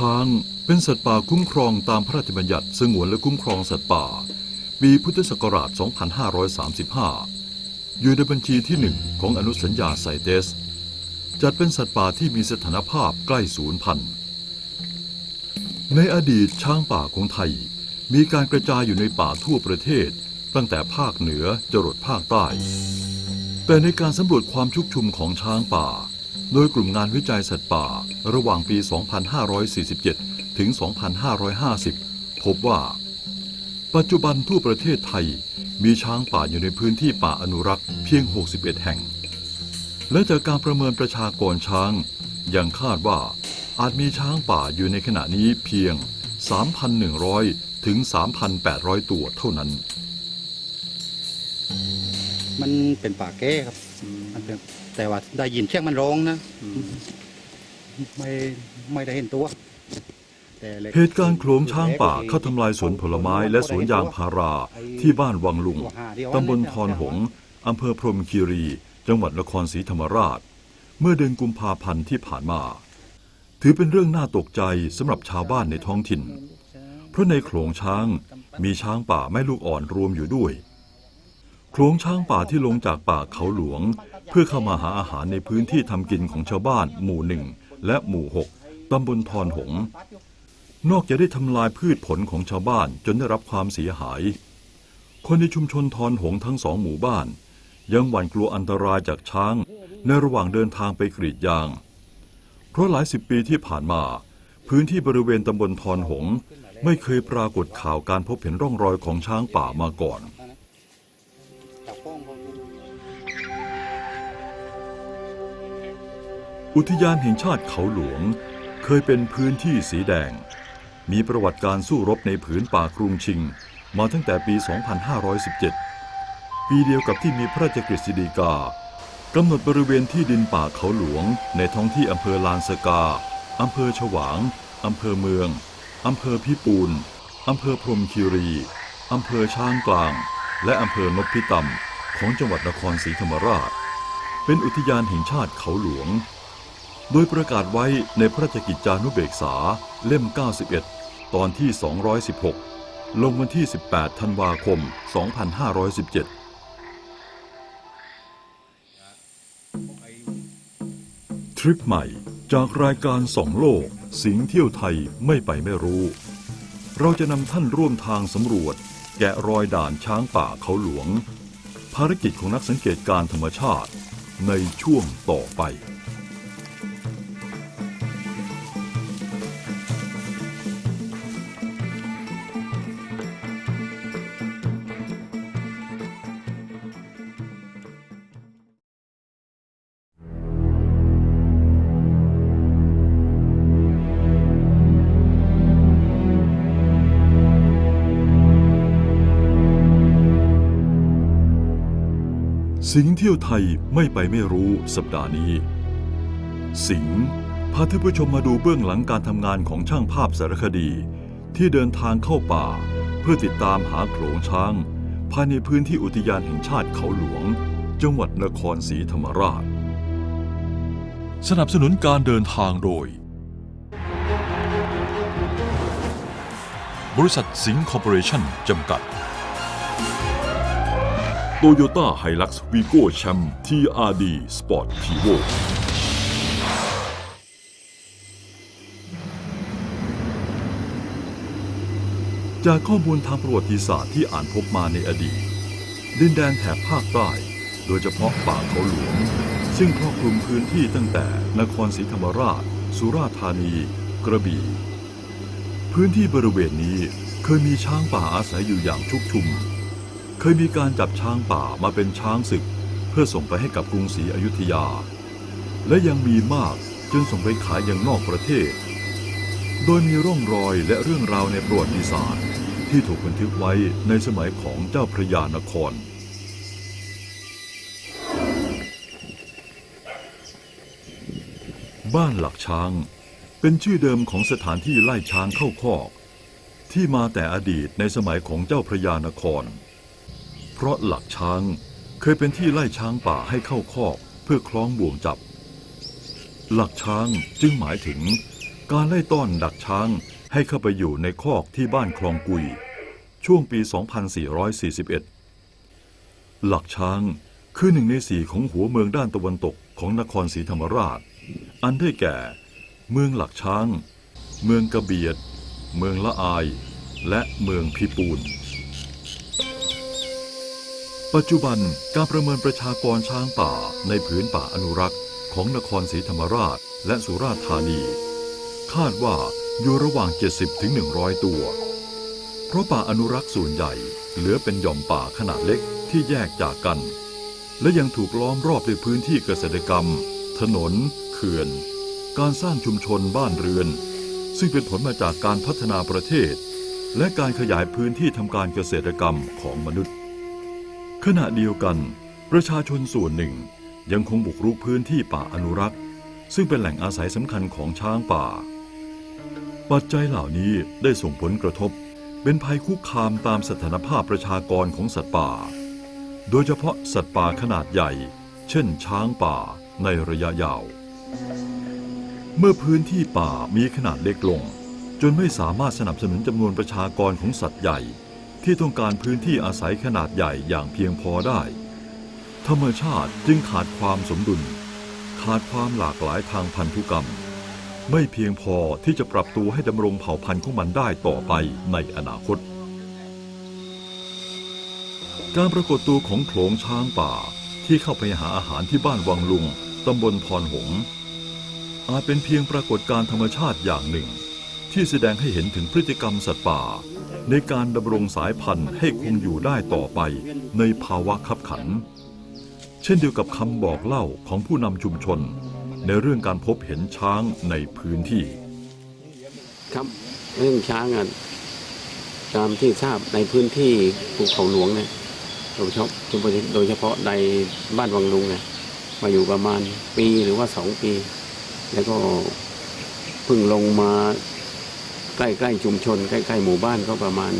ช้างเป็นสัตว์ป่าคุ้มครองตามพระราชบัญญัติสงวนและคุ้มครองสัตว์ป่า ปีพุทธศักราช 2535 อยู่ในบัญชีที่หนึ่งของอนุสัญญาไซเตส จัดเป็นสัตว์ป่าที่มีสถานภาพใกล้สูญพันธุ์ ในอดีตช้างป่าของไทย มีการกระจายอยู่ในป่าทั่วประเทศ ตั้งแต่ภาคเหนือจรดภาคใต้ แต่ในการสำรวจความชุกชุมของช้างป่า โดยกลุ่มงานวิจัยสัตว์ป่า ระหว่างปี 2547 ถึง 2550 พบว่า ปัจจุบันทั่วประเทศไทยมีช้างป่าอยู่ในพื้นที่ป่าอนุรักษ์เพียง 61 แห่ง และจากการประเมินประชากรช้าง ยังคาดว่าอาจมีช้างป่าอยู่ในขณะนี้เพียง 3,100 ถึง 3,800 ตัวเท่านั้น มันเป็นป่าแก้ครับ แต่ว่าได้ยินเสียงมันร้องนะไม่ไม่ได้เห็นตัวแต่ล็เหตุการณ์โขลงช้างป่าเข้าทำลายสวนผลไม้และสวนยางพาราที่บ้านวังลุงตำบลทอนหงส์อำเภอพรหมคีรี จังหวัดนครศรีธรรมราช เมื่อเดือนกุมภาพันธ์ที่ผ่านมา ถือเป็นเรื่องน่าตกใจสำหรับชาวบ้านในท้องถิ่น เพราะในโขลงช้างมีช้างป่าแม่ลูกอ่อนรวมอยู่ด้วยโขลงช้างป่าที่ลงจากป่าเขาหลวง เพื่อเข้ามาหาอาหารในพื้นที่ทำกินของชาวบ้าน หมู่หนึ่งและหมู่หกตำบลทอนหง นอกจากได้ทำลายพืชผลของชาวบ้านจนได้รับความเสียหาย คนในชุมชนทอนหงทั้งสองหมู่บ้าน ยังหวั่นกลัวอันตรายจากช้างในระหว่างเดินทางไปกรีดยาง เพราะหลายสิบปีที่ผ่านมา พื้นที่บริเวณตำบลทอนหง ไม่เคยปรากฏข่าวการพบเห็นร่องรอยของช้างป่ามาก่อน อุทยานแห่งชาติเขาหลวง เคยเป็นพื้นที่สีแดง มีประวัติการสู้รบในผืนป่ากรุงชิง มาตั้งแต่ปี 2517 ปีเดียวกับที่มีพระราชกฤษฎีกากำหนดบริเวณที่ดินป่าเขาหลวง ในท้องที่อำเภอลานสกา อำเภอฉวาง อำเภอเมือง อำเภอพิปูน อำเภอพรมคีรี อำเภอช้างกลาง และอำเภอนพิตำของจังหวัดนครศรีธรรมราช เป็นอุทยานแห่งชาติเขาหลวง โดยประกาศไว้ในพระราชกิจจานุเบกษาเล่ม 91 ตอนที่ 216 ลงวันที่ 18 ธันวาคม 2517ทริปใหม่จากรายการสองโลก สิงเที่ยวไทยไม่ไปไม่รู้ เราจะนำท่านร่วมทางสำรวจ แกะรอยด่านช้างป่าเขาหลวง ภารกิจของนักสังเกตการธรรมชาติในช่วงต่อไป สิงห์เที่ยวไทยไม่ไปไม่รู้สัปดาห์นี้ สิงห์พาท่านผู้ชมมาดูเบื้องหลังการทำงานของช่างภาพสารคดี ที่เดินทางเข้าป่า เพื่อติดตามหาโขลงช้าง ภายในพื้นที่อุทยานแห่งชาติเขาหลวง จังหวัดนครศรีธรรมราช สนับสนุนการเดินทางโดย บริษัทสิงห์คอร์ปอเรชั่นจำกัด โตโยต้าไฮลักซ์วีโก้แชมป์ TRD Sport Pivo จากข้อมูลทางประวัติศาสตร์ที่อ่านพบมาในอดีต ดินแดนแถบภาคใต้ โดยเฉพาะป่าเขาหลวง ซึ่งครอบคลุมพื้นที่ตั้งแต่นครศรีธรรมราช สุราษฎร์ธานี กระบี่ พื้นที่บริเวณนี้เคยมีช้างป่าอาศัยอยู่อย่างชุกชุม เคยมีการจับช้างป่ามาเป็นช้างศึก เพื่อส่งไปให้กับกรุงศรีอยุธยา และยังมีมากจึงส่งไปขายยังนอกประเทศ โดยมีร่องรอยและเรื่องราวในประวัติศาสตร์ ที่ถูกบันทึกไว้ในสมัยของเจ้าพระยานครบ้านหลักช้าง เป็นชื่อเดิมของสถานที่ไล่ช้างเข้าคอก ที่มาแต่อดีตในสมัยของเจ้าพระยานคร เพราะหลักช้างเคยเป็นที่ไล่ช้างป่าให้เข้าคอกเพื่อคล้องบ่วงจับ หลักช้างจึงหมายถึง การไล่ต้อนดักช้างให้เข้าไปอยู่ในคอกที่บ้านคลองกุย ช่วงปี 2441 หลักช้างคือหนึ่งในสี่ของหัวเมืองด้านตะวันตกของนครศรีธรรมราช อันได้แก่ เมืองหลักช้าง เมืองกระเบียด เมืองละอาย และเมืองพิปูน ปัจจุบันการประเมินประชากรช้างป่าในผืนป่าอนุรักษ์ของนครศรีธรรมราชและสุราษฎร์ธานี คาดว่าอยู่ระหว่าง 70ถึง100ตัว เพราะป่าอนุรักษ์ส่วนใหญ่เหลือเป็นหย่อมป่าขนาดเล็กที่แยกจากกัน และยังถูกล้อมรอบด้วยพื้นที่เกษตรกรรม ถนน เขื่อน การสร้างชุมชนบ้านเรือน ซึ่งเป็นผลมาจากการพัฒนาประเทศ และการขยายพื้นที่ทำการเกษตรกรรมของมนุษย์ ขณะเดียวกัน ประชาชนส่วนหนึ่งยังคงบุกรุกพื้นที่ป่าอนุรักษ์ ซึ่งเป็นแหล่งอาศัยสำคัญของช้างป่า ปัจจัยเหล่านี้ได้ส่งผลกระทบ เป็นภัยคุกคามตามสถานภาพประชากรของสัตว์ป่า โดยเฉพาะสัตว์ป่าขนาดใหญ่ เช่น ช้างป่าในระยะยาว เมื่อพื้นที่ป่ามีขนาดเล็กลง จนไม่สามารถสนับสนุนจำนวนประชากรของสัตว์ใหญ่ ที่ต้องการพื้นที่อาศัยขนาดใหญ่อย่างเพียงพอได้ ธรรมชาติจึงขาดความสมดุล ขาดความหลากหลายทางพันธุกรรม ไม่เพียงพอที่จะปรับตัวให้ดำรงเผ่าพันธุ์ของมันได้ต่อไปในอนาคต การปรากฏตัวของโขลงช้างป่าที่เข้าไปหาอาหารที่บ้านวังลุงตำบลพรหงส์อาจเป็นเพียงปรากฏการธรรมชาติอย่างหนึ่ง ที่แสดงให้เห็นถึงพฤติกรรมสัตว์ป่า ในการดำรงสายพันธุ์ให้คงอยู่ได้ต่อไปในภาวะขับขัน เช่นเดียวกับคำบอกเล่าของผู้นำชุมชน ในเรื่องการพบเห็นช้างในพื้นที่ ครับเรื่องช้างอะตามที่ทราบในพื้นที่ภูเขาหลวงเนี่ยโดยเฉพาะโดยเฉพาะในบ้านวังลุงเนี่ยมาอยู่ประมาณปีหรือว่าสองปี แล้วก็เพิ่งลงมา ใกล้ๆชุมชน ใกล้ๆหมู่บ้านก็ประมาณ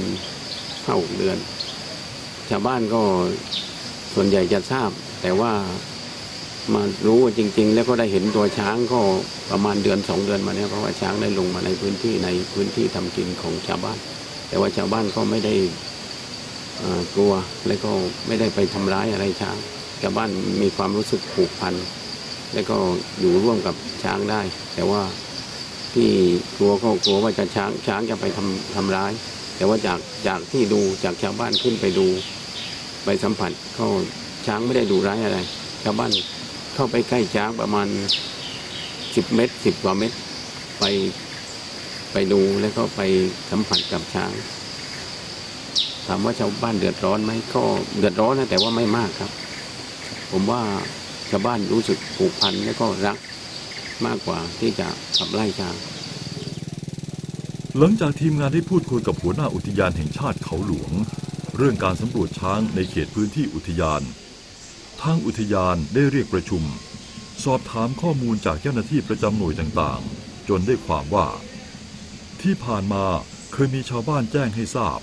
ห้าเดือน ชาวบ้านก็ส่วนใหญ่จะทราบ แต่ว่ามารู้ว่าจริง ๆ แล้วก็ได้เห็นตัวช้างก็ประมาณเดือนสองเดือนมาเนี้เพราะว่าช้างได้ลงมาในพื้นที่ในพื้นที่ทำกินของชาวบ้าน แต่ว่าชาวบ้านก็ไม่ได้กลัวและก็ไม่ได้ไปทำร้ายอะไรช้างชาวบ้านมีความรู้สึกผูกพันและก็อยู่ร่วมกับช้างได้ แต่ว่า ที่กลัวก็กลัวว่าจะช้างช้างจะไปทำทำร้าย แต่ว่าจากจากที่ดูจากชาวบ้านขึ้นไปดู ไปสัมผัสก็ช้างไม่ได้ดูร้ายอะไร ชาวบ้านเข้าไปใกล้ช้างประมาณสิบเมตรสิบกว่าเมตร ไปไปดูแล้วก็ไปสัมผัสกับช้าง ถามว่าชาวบ้านเดือดร้อนไหมก็เดือดร้อนนะแต่ว่าไม่มากครับ ผมว่าชาวบ้านรู้สึกผูกพันและก็รัก มากกว่าที่จะขับไล่ช้าง หลังจากทีมงานได้พูดคุยกับหัวหน้าอุทยานแห่งชาติเขาหลวง เรื่องการสำรวจช้างในเขตพื้นที่อุทยาน ทางอุทยานได้เรียกประชุม สอบถามข้อมูลจากเจ้าหน้าที่ประจำหน่วยต่างๆ จนได้ความว่า ที่ผ่านมาเคยมีชาวบ้านแจ้งให้ทราบ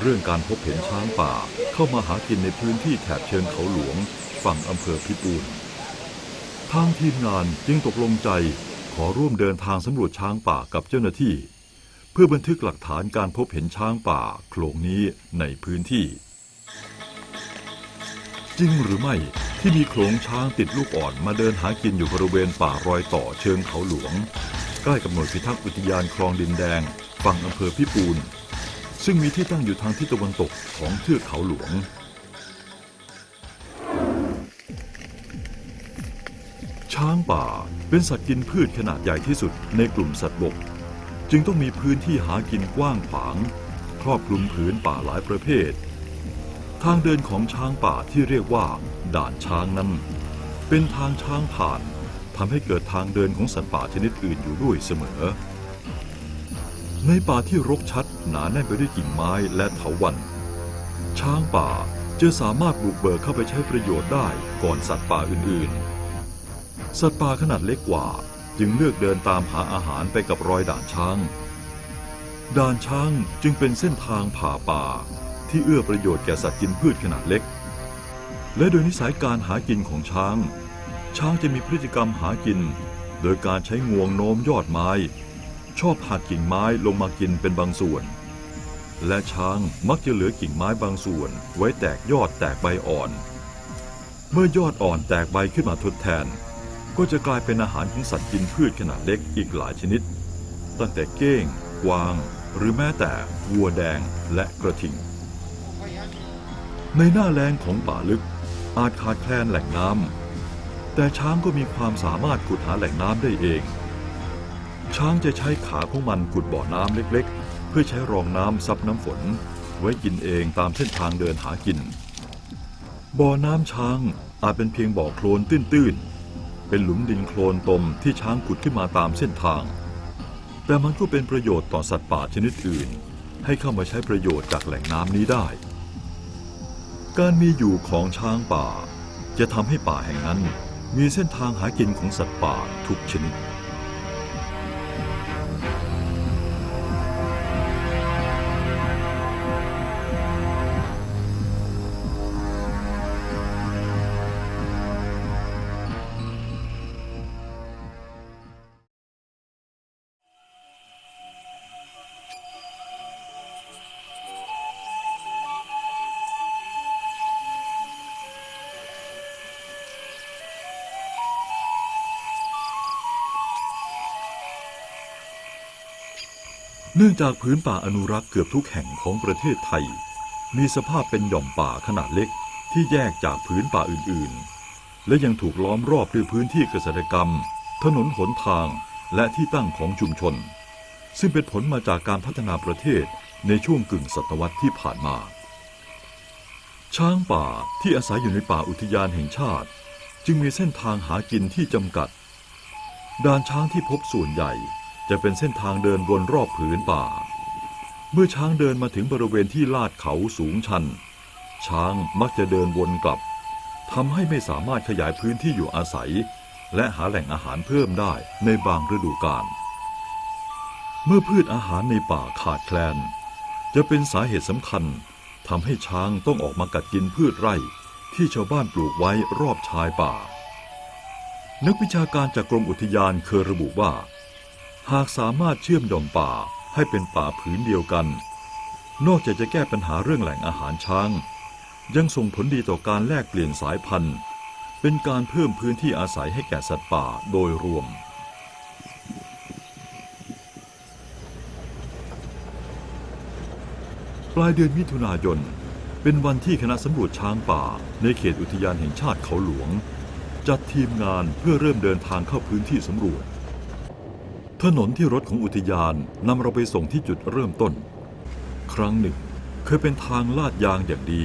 เรื่องการพบเห็นช้างป่าเข้ามาหากินในพื้นที่แถบเชิงเขาหลวง ฝั่งอำเภอพิปูน ทางทีมงานจึงตกลงใจขอร่วมเดินทางสำรวจช้างป่ากับเจ้าหน้าที่ เพื่อบันทึกหลักฐานการพบเห็นช้างป่าโขลงนี้ในพื้นที่ จริงหรือไม่ที่มีโขลงช้างติดลูกอ่อนมาเดินหากินอยู่บริเวณป่ารอยต่อเชิงเขาหลวง ใกล้กับหน่วยพิทักษ์อุทยานคลองดินแดง ฝั่งอำเภอพิปูน ซึ่งมีที่ตั้งอยู่ทางทิศตะวันตกของเทือกเขาหลวง ป่า เป็นสัตว์กินพืชขนาดใหญ่ที่สุดในกลุ่มสัตว์บก จึงต้องมีพื้นที่หากินกว้างขวาง ครอบคลุมผืนป่าหลายประเภท ทางเดินของช้างป่าที่เรียกว่า ด่านช้างนั้น เป็นทางช้างผ่านทำให้เกิดทางเดินของสัตว์ป่าชนิดอื่นอยู่ด้วยเสมอ ในป่าที่รกชัดหนาแน่นไปด้วยกิ่งไม้และเถาวัลย์ช้างป่าจะสามารถบุกเบิกเข้าไปใช้ประโยชน์ได้ก่อนสัตว์ป่าอื่นๆ สัตว์ป่าขนาดเล็กกว่า จึงเลือกเดินตามหาอาหารไปกับรอยด่านช้าง ด่านช้างจึงเป็นเส้นทางผ่าป่า ที่เอื้อประโยชน์แก่สัตว์กินพืชขนาดเล็ก และโดยนิสัยการหากินของช้าง ช้างจะมีพฤติกรรมหากิน โดยการใช้งวงโน้มยอดไม้ ชอบหักกิ่งไม้ลงมากินเป็นบางส่วน และช้างมักจะเหลือกิ่งไม้บางส่วน ไว้แตกยอดแตกใบอ่อน เมื่อยอดอ่อนแตกใบขึ้นมาทดแทน ก็จะกลายเป็นอาหารของสัตว์กินพืชขนาดเล็กอีกหลายชนิด ตั้งแต่เก้ง กวาง หรือแม้แต่วัวแดงและกระทิง ในหน้าแรงของป่าลึกอาจขาดแคลนแหล่งน้ำแต่ช้างก็มีความสามารถขุดหาแหล่งน้ำได้เอง ช้างจะใช้ขาของมันขุดบ่อน้ำเล็กๆ เพื่อใช้รองน้ำซับน้ำฝน ไว้กินเองตามเส้นทางเดินหากิน บ่อน้ำช้างอาจเป็นเพียงบ่อโคลนตื้นๆ เป็นหลุมดินโคลนตมที่ช้างขุดขึ้นมาตามเส้นทาง แต่มันก็เป็นประโยชน์ต่อสัตว์ป่าชนิดอื่น ให้เข้ามาใช้ประโยชน์จากแหล่งน้ำนี้ได้ การมีอยู่ของช้างป่า จะทำให้ป่าแห่งนั้น มีเส้นทางหากินของสัตว์ป่าทุกชนิด เนื่องจากพื้นป่าอนุรักษ์เกือบทุกแห่งของประเทศไทย มีสภาพเป็นหย่อมป่าขนาดเล็กที่แยกจากพื้นป่าอื่นๆ และยังถูกล้อมรอบด้วยพื้นที่เกษตรกรรม ถนนหนทางและที่ตั้งของชุมชน ซึ่งเป็นผลมาจากการพัฒนาประเทศในช่วงกึ่งศตวรรษที่ผ่านมา ช้างป่าที่อาศัยอยู่ในป่าอุทยานแห่งชาติ จึงมีเส้นทางหากินที่จำกัดด่านช้างที่พบส่วนใหญ่ จะเป็นเส้นทางเดินวนรอบผืนป่า เมื่อช้างเดินมาถึงบริเวณที่ลาดเขาสูงชัน ช้างมักจะเดินวนกลับทำให้ไม่สามารถขยายพื้นที่อยู่อาศัย และหาแหล่งอาหารเพิ่มได้ในบางฤดูกาลเมื่อพืชอาหารในป่าขาดแคลน จะเป็นสาเหตุสำคัญทำให้ช้างต้องออกมากัดกินพืชไร่ ที่ชาวบ้านปลูกไว้รอบชายป่า นักวิชาการจากกรมอุทยานเคยระบุว่า หากสามารถเชื่อมหย่อมป่าให้เป็นป่าผืนเดียวกัน นอกจากจะแก้ปัญหาเรื่องแหล่งอาหารช้าง ยังส่งผลดีต่อการแลกเปลี่ยนสายพันธุ์ เป็นการเพิ่มพื้นที่อาศัยให้แก่สัตว์ป่าโดยรวมปลายเดือนมิถุนายน เป็นวันที่คณะสำรวจช้างป่า ในเขตอุทยานแห่งชาติเขาหลวง จัดทีมงานเพื่อเริ่มเดินทางเข้าพื้นที่สำรวจ ถนนที่รถของอุทยานนำเราไปส่งที่จุดเริ่มต้น ครั้งหนึ่งเคยเป็นทางลาดยางอย่างดี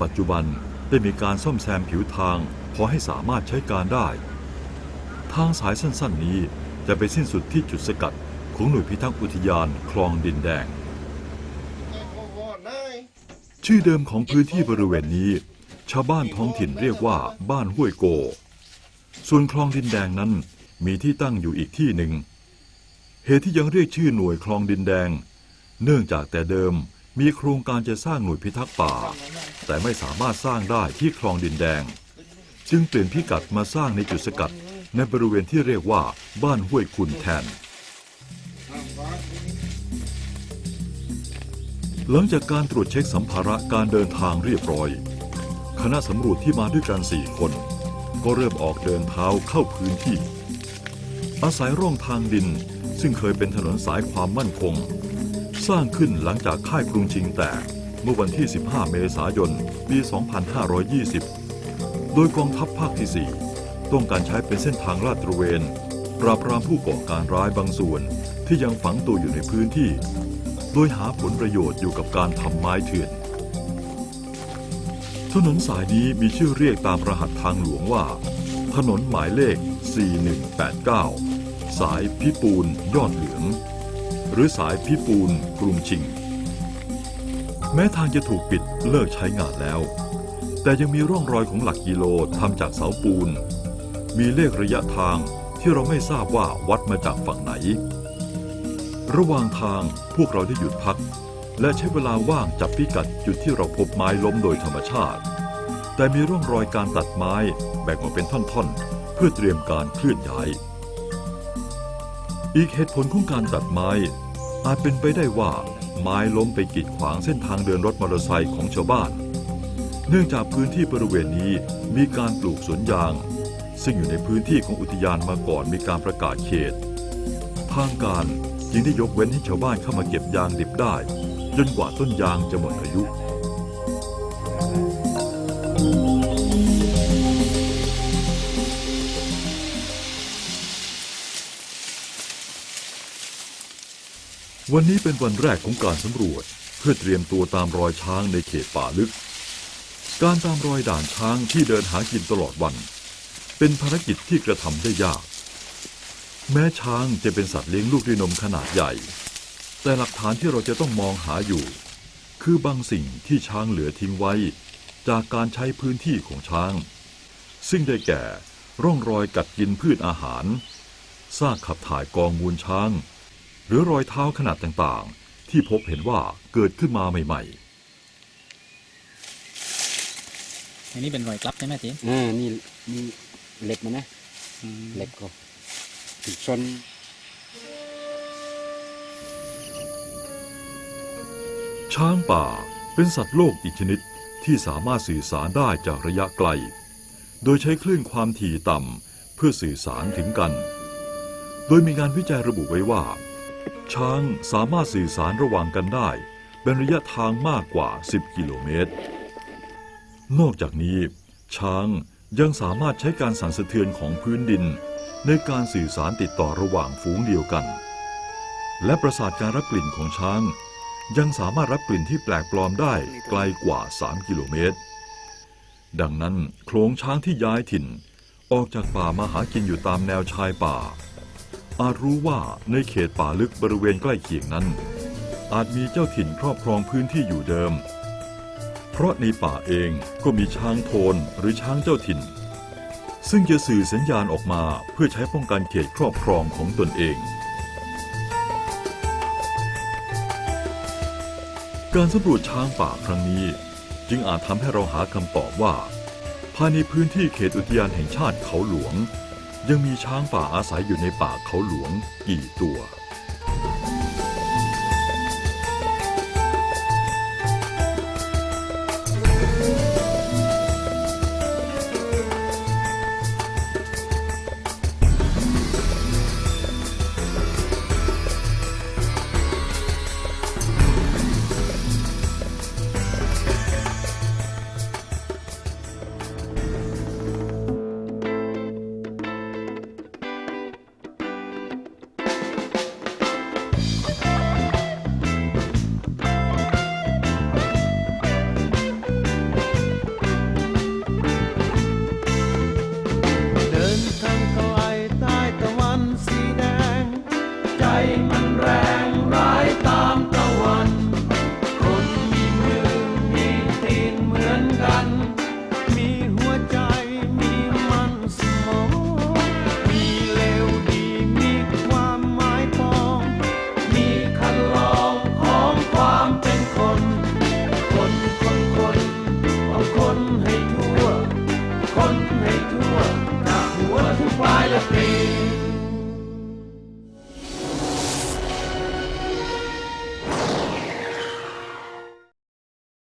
ปัจจุบันได้มีการซ่อมแซมผิวทางพอให้สามารถใช้การได้ ทางสายสั้นๆนี้จะไปสิ้นสุดที่จุดสกัดของหน่วยพิทักษ์อุทยานคลองดินแดง ชื่อเดิมของพื้นที่บริเวณนี้ ชาวบ้านท้องถิ่นเรียกว่าบ้านห้วยโก ส่วนคลองดินแดงนั้น มีที่ตั้งอยู่อีกที่หนึ่ง เหตุที่ยังเรียกชื่อหน่วยคลองดินแดง เนื่องจากแต่เดิมมีโครงการจะสร้างหน่วยพิทักษ์ป่า แต่ไม่สามารถสร้างได้ที่คลองดินแดง จึงเปลี่ยนพิกัดมาสร้างในจุดสกัด ในบริเวณที่เรียกว่าบ้านห้วยคุณแทน หลังจากการตรวจเช็คสัมภาระการเดินทางเรียบร้อย คณะสำรวจที่มาด้วยกันสี่คน ก็เริ่มออกเดินเท้าเข้าพื้นที่ อาศัยร่องทางดิน ซึ่งเคยเป็นถนนสายความมั่นคง สร้างขึ้นหลังจากค่ายกรุงชิงแตกเมื่อวันที่ 15 เมษายน ปี 2520 โดยกองทัพภาคที่ 4 ต้องการใช้เป็นเส้นทางลาดตระเวน ปราบปรามผู้ก่อการร้ายบางส่วนที่ยังฝังตัวอยู่ในพื้นที่ โดยหาผลประโยชน์อยู่กับการทำไม้เถื่อน ถนนสายนี้มีชื่อเรียกตามรหัสทางหลวงว่า ถนนหมายเลข 4189 สายพิปูนยอดเหลือง หรือสายพิปูนกรุงชิง แม้ทางจะถูกปิดเลิกใช้งานแล้ว แต่ยังมีร่องรอยของหลักกิโลทำจากเสาปูน มีเลขระยะทางที่เราไม่ทราบว่าวัดมาจากฝั่งไหน ระหว่างทางพวกเราได้หยุดพัก และใช้เวลาว่างจับพิกัดจุดที่เราพบไม้ล้มโดยธรรมชาติ แต่มีร่องรอยการตัดไม้แบ่งออกเป็นท่อนๆ เพื่อเตรียมการเคลื่อนย้าย อีกเหตุผลของการตัดไม้ อาจเป็นไปได้ว่าไม้ล้มไปกีดขวางเส้นทางเดินรถมอเตอร์ไซค์ของชาวบ้าน เนื่องจากพื้นที่บริเวณนี้มีการปลูกสวนยาง ซึ่งอยู่ในพื้นที่ของอุทยานมาก่อนมีการประกาศเขต ทางการจึงได้ยกเว้นให้ชาวบ้านเข้ามาเก็บยางดิบได้จนกว่าต้นยางจะหมดอายุ วันนี้เป็นวันแรกของการสำรวจ เพื่อเตรียมตัวตามรอยช้างในเขตป่าลึก การตามรอยด่านช้างที่เดินหากินตลอดวัน เป็นภารกิจที่กระทำได้ยาก แม้ช้างจะเป็นสัตว์เลี้ยงลูกด้วยนมขนาดใหญ่ แต่หลักฐานที่เราจะต้องมองหาอยู่ คือบางสิ่งที่ช้างเหลือทิ้งไว้ จากการใช้พื้นที่ของช้าง ซึ่งได้แก่ร่องรอยกัดกินพืชอาหารซากขับถ่ายกองมูลช้าง หรือรอยเท้าขนาดต่างๆ ที่พบเห็นว่าเกิดขึ้นมาใหม่ อันนี้เป็นรอยกลับใช่ไหมเจ๊อ่านี่นี่เล็บมันนะเล็บก็ติดชนๆ ช้างป่าเป็นสัตว์โลกอีกชนิดที่สามารถสื่อสารได้จากระยะไกล โดยใช้คลื่นความถี่ต่ำเพื่อสื่อสารถึงกัน โดยมีงานวิจัยระบุไว้ว่า ช้างสามารถสื่อสารระหว่างกันได้ เป็นระยะทางมากกว่า 10 กิโลเมตร นอกจากนี้ ช้างยังสามารถใช้การสั่นสะเทือนของพื้นดิน ในการสื่อสารติดต่อระหว่างฝูงเดียวกัน และประสาทการรับกลิ่นของช้าง ยังสามารถรับกลิ่นที่แปลกปลอมได้ไกลกว่า 3 กิโลเมตร ดังนั้นโขลงช้างที่ย้ายถิ่น ออกจากป่ามาหากินอยู่ตามแนวชายป่า อาจรู้ว่าในเขตป่าลึกบริเวณใกล้เคียงนั้น อาจมีเจ้าถิ่นครอบครองพื้นที่อยู่เดิม เพราะในป่าเองก็มีช้างโทนหรือช้างเจ้าถิ่น ซึ่งจะสื่อสัญญาณออกมาเพื่อใช้ป้องกันเขตครอบครองของตนเอง การสำรวจช้างป่าครั้งนี้ จึงอาจทำให้เราหาคำตอบว่า ภายในพื้นที่เขตอุทยานแห่งชาติเขาหลวง ยังมีช้างป่าอาศัยอยู่ในป่าเขาหลวงกี่ตัว